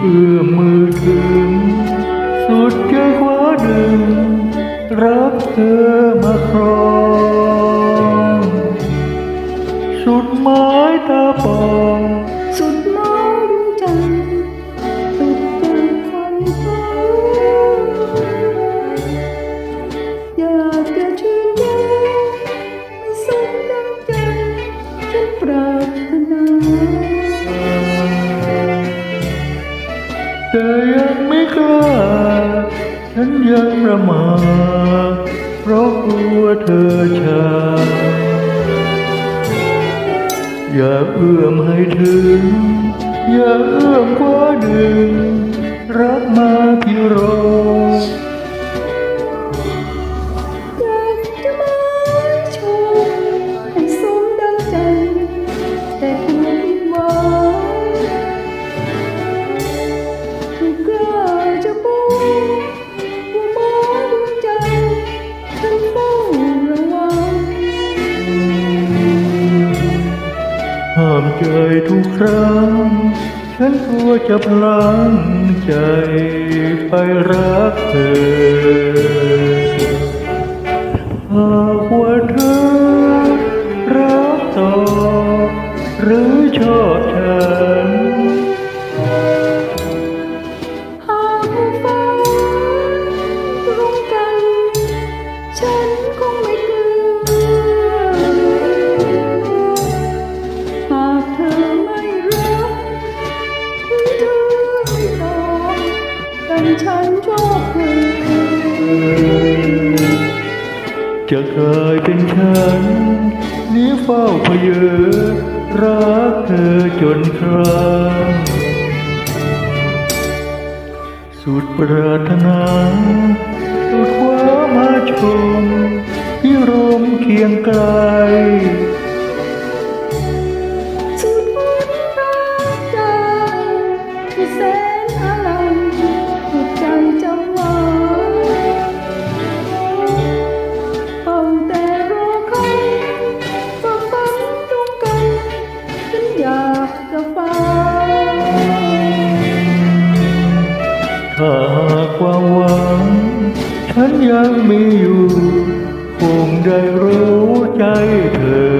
เอื้อมมือถึง สุดใจคว้าดึง รักเธอมาครองสุดไม้ตาปอง แต่ยังไม่กล้า ฉันยังประมาทเพราะกลัวเธอชาอย่าเอื้อมให้ถึง อย่าเอื้อมกว่าดึง รักมาพี่รอ ห้ามใจทุกครั้ง ฉันกลัวจะพลั้งใจไปรักเธอ กันฉันชอบเธอจะกลายเป็นฉันนี้เฝ้าเพยอรักเธอจนครางสุดปรารถนาสุดคว้ามาชมที่รมเคียงไกล ยังมีอยู่ คงได้รู้ใจเธอ